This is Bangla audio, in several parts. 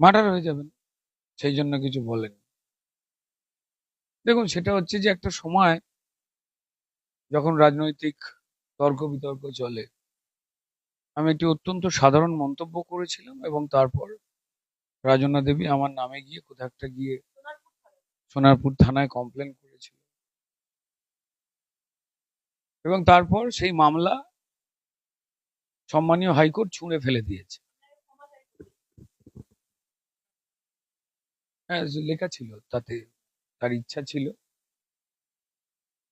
মার্ডার হয়ে যাবেন। সেই জন্য কিছু বলেন। দেখুন, সেটা হচ্ছে যে একটা সময় যখন রাজনৈতিক তর্ক বিতর্ক চলে। আমি একটি অত্যন্ত সাধারণ মন্তব্য করেছিলাম এবং তারপর রাজনা দেবী আমার নামে গিয়ে কোথাও একটা গিয়ে সোনারপুর থানায় কমপ্লেন করেছিল এবং তারপর সেই মামলা সম্মানীয় হাইকোর্ট ছুঁড়ে ফেলে দিয়েছে। হ্যাঁ লেখা ছিল, তাতে তার ইচ্ছা ছিল।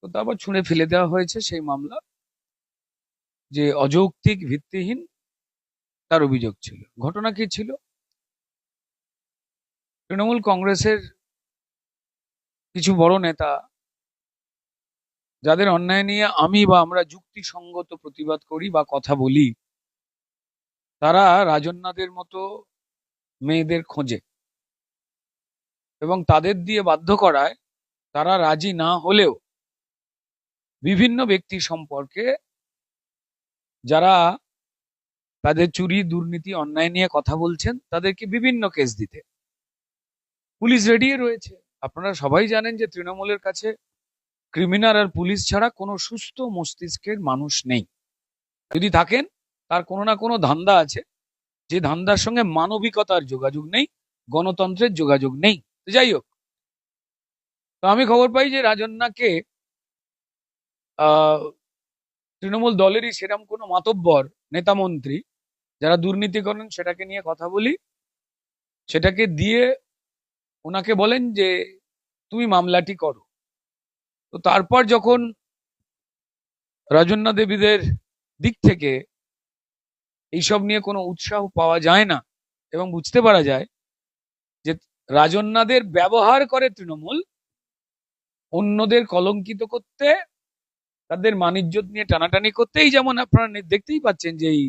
তো তারপর ছুঁড়ে ফেলে দেওয়া হয়েছে সেই মামলা। যে অযৌক্তিক ভিত্তিহীন তার অভিযোগ ছিল। ঘটনা কি ছিল? তৃণমূল কংগ্রেসের কিছু বড় নেতা যাদের অন্যায় নিয়ে আমি বা আমরা যুক্তিসঙ্গত প্রতিবাদ করি বা কথা বলি, তারা রাজন্যাদের মতো মেয়েদের খোঁজে। এবং তাদের দিয়ে বাধ্য করায় তারা রাজি না হলেও বিভিন্ন ব্যক্তি সম্পর্কে যারা তাদের চুরি, দুর্নীতি, অন্যায় নিয়ে কথা বলছেন, তাদেরকে বিভিন্ন কেস দিতে। পুলিশ রেডি রয়েছে। আপনারা সবাই জানেন যে তৃণমূলের কাছে ক্রিমিনাল আর পুলিশ ছাড়া কোনো সুস্থ মস্তিষ্কের মানুষ নেই। যদি থাকেন, তার কোনো না কোনো ধান্দা আছে। যে ধান্দার সঙ্গে মানবিকতার যোগাযোগ নেই, গণতন্ত্রের যোগাযোগ নেই। যাই হোক। তো আমি খবর পাই যে রাজন্যাকে তৃণমূল দলেরই সেরকম কোনো মাতব্বর নেতা মন্ত্রী যারা দুর্নীতি করেন সেটাকে নিয়ে কথা বলি, সেটাকে দিয়ে ওনাকে বলেন যে, তুমি মামলাটি করো। তো তারপর যখন রাজন্যা দেবীদের দিক থেকে এইসব নিয়ে কোনো উৎসাহ পাওয়া যায় না এবং বুঝতে পারা যায় যে রাজন্যাদের ব্যবহার করে তৃণমূল, অন্যদের কলঙ্কিত করতে, তাদের মানিজ্যত নিয়ে টানাটানি করতেই যেমন আপনারা দেখতেই পাচ্ছেন যে এই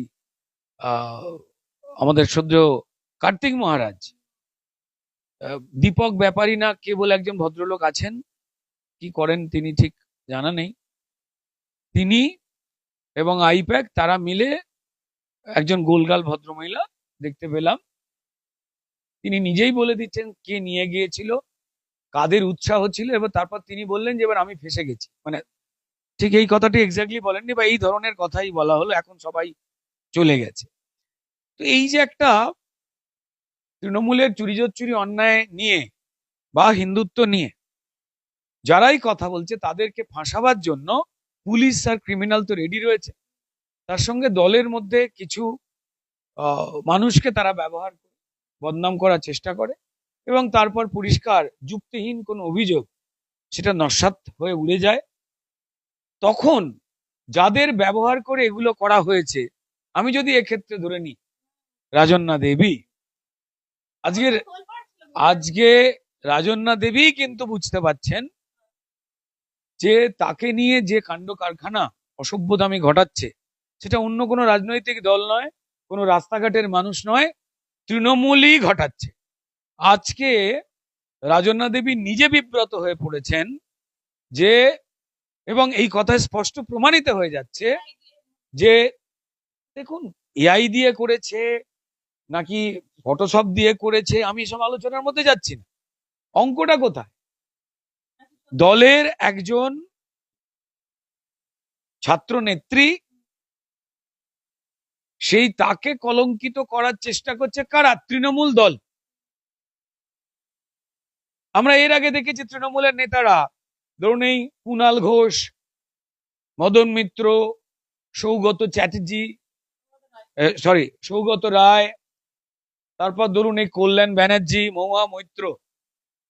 আমাদের সদ্য কার্তিক মহারাজ দীপক ব্যাপারী না কেবল একজন ভদ্রলোক আছেন, কি করেন তিনি ঠিক জানা নেই। তিনি এবং আইপ্যাক তারা মিলে একজন গোলগাল ভদ্রমহিলা দেখতে পেলাম। তিনি নিজেই বলে দিচ্ছেন কে নিয়ে গিয়েছিল, কাদের উৎসাহ ছিল, এবার তারপর তিনি বললেন যে, এবার আমি ফেসে গেছি। মানে ঠিক এই কথাটি এক্স্যাক্টলি বলেননি বা এই ধরনের কথাই বলা হলো, এখন সবাই চলে গেছে। তো এই যে একটা তৃণমূলের চুরি চুরি অন্যায় নিয়ে বা হিন্দুত্ব নিয়ে যারাই কথা বলছে, তাদেরকে ফাঁসাবার জন্য পুলিশ আর ক্রিমিনাল তো রেডি রয়েছে। তার সঙ্গে দলের মধ্যে কিছু মানুষকে তারা ব্যবহার বদনাম করার চেষ্টা করে এবং তারপর পরিষ্কার, যুক্তিহীন কোনো অভিযোগ সেটা নস্বাত হয়ে উড়ে যায়। তখন যাদের ব্যবহার করে এগুলো করা হয়েছে, আমি যদি এক্ষেত্রে ধরে নিই রাজন্যা দেবী। আজকের, আজকে রাজন্যা দেবী কিন্তু বুঝতে পাচ্ছেন যে তাকে নিয়ে যে কাণ্ড কারখানা অসভ্যতামি ঘটাচ্ছে, সেটা অন্য কোনো রাজনৈতিক দল নয়, কোনো রাস্তাঘাটের মানুষ নয় তৃণমূলই ঘটাচ্ছে। আজকে রাজন্যা দেবী নিজে বিব্রত হয়ে পড়েছেন যে, এবং এই কথায় স্পষ্ট প্রমাণিত হয়ে যাচ্ছে যে, দেখুন, এআই দিয়ে করেছে, নাকি ফটোশপ দিয়ে করেছে, আমি সব আলোচনার মধ্যে যাচ্ছি না। অঙ্কটা কোথায়? দলের একজন ছাত্র নেত্রী সেই তাকে কলঙ্কিত করার চেষ্টা করছে কারা? তৃণমূল দল। আমরা এর আগে দেখেছি তৃণমূলের নেতারা। ধরুন এই কুণাল ঘোষ, মদন মিত্র, সৌগত চ্যাটার্জি সরি সৌগত রায়, তারপর ধরুন এই কল্যাণ ব্যানার্জি, মহুয়া মৈত্র।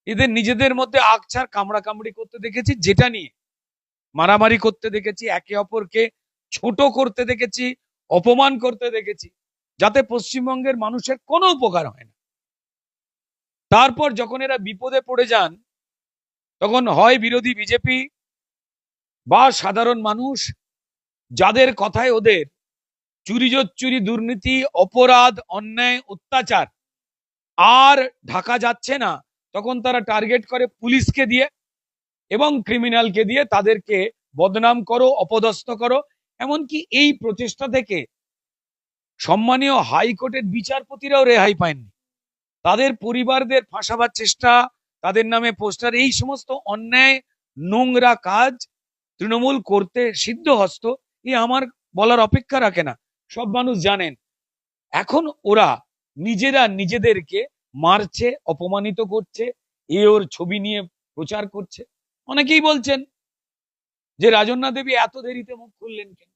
এদের নিজেদের মধ্যে আকছার কামড়া কামড়ি করতে দেখেছি, যেটা নিয়ে মারামারি করতে দেখেছি, একে অপরকে ছোট করতে দেখেছি অপমান করতে দেখেছি, যাতে পশ্চিমবঙ্গের মানুষের কোনো উপকার হয় না। তারপর যখন এরা বিপদে পড়ে যান, তখন হয় বিরোধী বিজেপি বা সাধারণ মানুষ, যাদের কথায় ওদের চুরি চুরি দুর্নীতি, অপরাধ, অন্যায়, অত্যাচার আর ঢাকা যাচ্ছে না, তখন তারা টার্গেট করে পুলিশকে দিয়ে এবং ক্রিমিনালকে দিয়ে তাদেরকে বদনাম করো, অপদস্থ করো এমনকি এই প্রচেষ্টা থেকে সম্মানীয় হাইকোর্টের বিচারপতিরাও রেহাই পায়নি। তাদের পরিবারদের ফাঁসাবার চেষ্টা, তাদের নামে পোস্টার, এই সমস্ত অন্যায়, নোংরা কাজ তৃণমূল করতে সিদ্ধহস্ত, এ আমার বলার অপেক্ষা রাখে না। সব মানুষ জানেন, এখন ওরা নিজেরা নিজেদেরকে মারছে, অপমানিত করছে, এ ওর ছবি নিয়ে প্রচার করছে। অনেকেই বলছেন যে রাজন্যা দেবী এত দেরিতে মুখ খুললেন কেন?